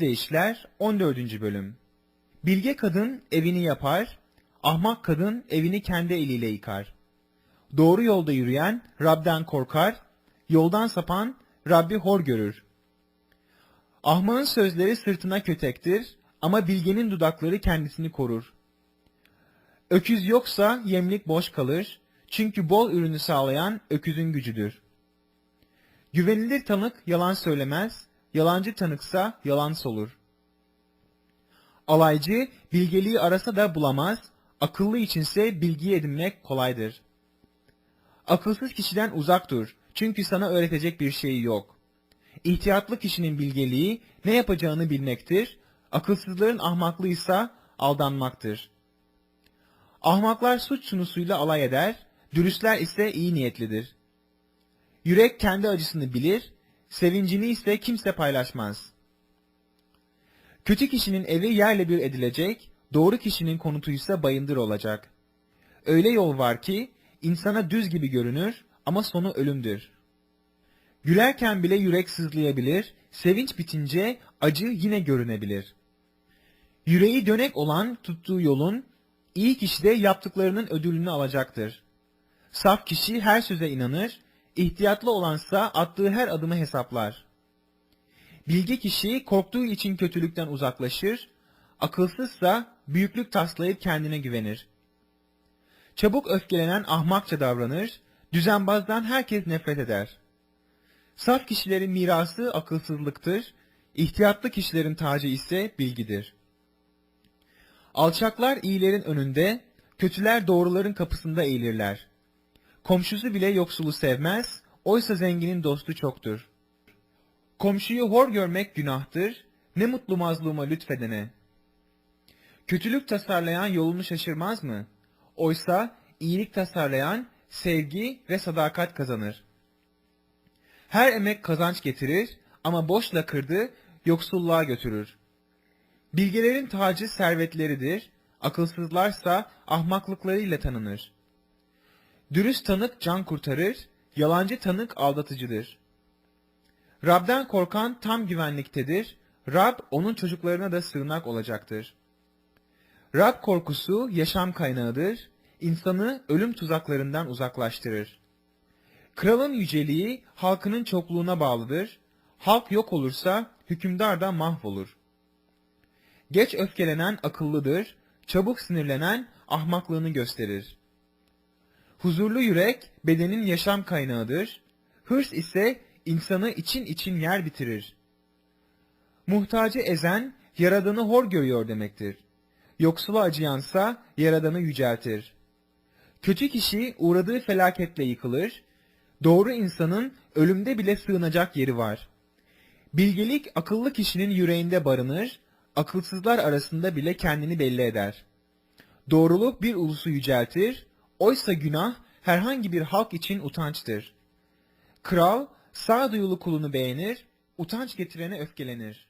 Titreşler 14. Bölüm Bilge kadın evini yapar, ahmak kadın evini kendi eliyle yıkar. Doğru yolda yürüyen Rab'den korkar, yoldan sapan Rabbi hor görür. Ahmağın sözleri sırtına kötektir ama bilgenin dudakları kendisini korur. Öküz yoksa yemlik boş kalır, çünkü bol ürünü sağlayan öküzün gücüdür. Güvenilir tanık yalan söylemez, yalancı tanıksa yalan solur. Alaycı bilgeliği arasa da bulamaz, akıllı içinse bilgi edinmek kolaydır. Akılsız kişiden uzak dur, çünkü sana öğretecek bir şeyi yok. İhtiyatlı kişinin bilgeliği ne yapacağını bilmektir, akılsızların ahmaklığıysa aldanmaktır. Ahmaklar suç sunusuyla alay eder, dürüstler ise iyi niyetlidir. Yürek kendi acısını bilir, sevincini ise kimse paylaşmaz. Kötü kişinin evi yerle bir edilecek, doğru kişinin konutuysa bayındır olacak. Öyle yol var ki, insana düz gibi görünür ama sonu ölümdür. Gülerken bile yürek sızlayabilir, sevinç bitince acı yine görünebilir. Yüreği dönek olan tuttuğu yolun, iyi kişi de yaptıklarının ödülünü alacaktır. Saf kişi her söze inanır, ihtiyatlı olansa attığı her adımı hesaplar. Bilge kişi korktuğu için kötülükten uzaklaşır, akılsızsa büyüklük taslayıp kendine güvenir. Çabuk öfkelenen ahmakça davranır, düzenbazdan herkes nefret eder. Saf kişilerin mirası akılsızlıktır, ihtiyatlı kişilerin tacı ise bilgidir. Alçaklar iyilerin önünde, kötüler doğruların kapısında eğilirler. Komşusu bile yoksulu sevmez, oysa zenginin dostu çoktur. Komşuyu hor görmek günahtır, ne mutlu mazluma lütfedene. Kötülük tasarlayan yolunu şaşırmaz mı? Oysa iyilik tasarlayan sevgi ve sadakat kazanır. Her emek kazanç getirir ama boş lakırdı yoksulluğa götürür. Bilgelerin tacı servetleridir, akılsızlarsa ahmaklıklarıyla tanınır. Dürüst tanık can kurtarır, yalancı tanık aldatıcıdır. Rab'den korkan tam güvenliktedir, Rab onun çocuklarına da sığınak olacaktır. Rab korkusu yaşam kaynağıdır, insanı ölüm tuzaklarından uzaklaştırır. Kralın yüceliği halkının çokluğuna bağlıdır, halk yok olursa hükümdar da mahvolur. Geç öfkelenen akıllıdır, çabuk sinirlenen ahmaklığını gösterir. Huzurlu yürek bedenin yaşam kaynağıdır, hırs ise insanı için için yer bitirir. Muhtacı ezen, yaradanı hor görüyor demektir. Yoksula acıyansa, yaradanı yüceltir. Kötü kişi uğradığı felaketle yıkılır, doğru insanın ölümde bile sığınacak yeri var. Bilgelik akıllı kişinin yüreğinde barınır, akılsızlar arasında bile kendini belli eder. Doğruluk bir ulusu yüceltir, oysa günah herhangi bir halk için utançtır. Kral sağduyulu kulunu beğenir, utanç getirene öfkelenir.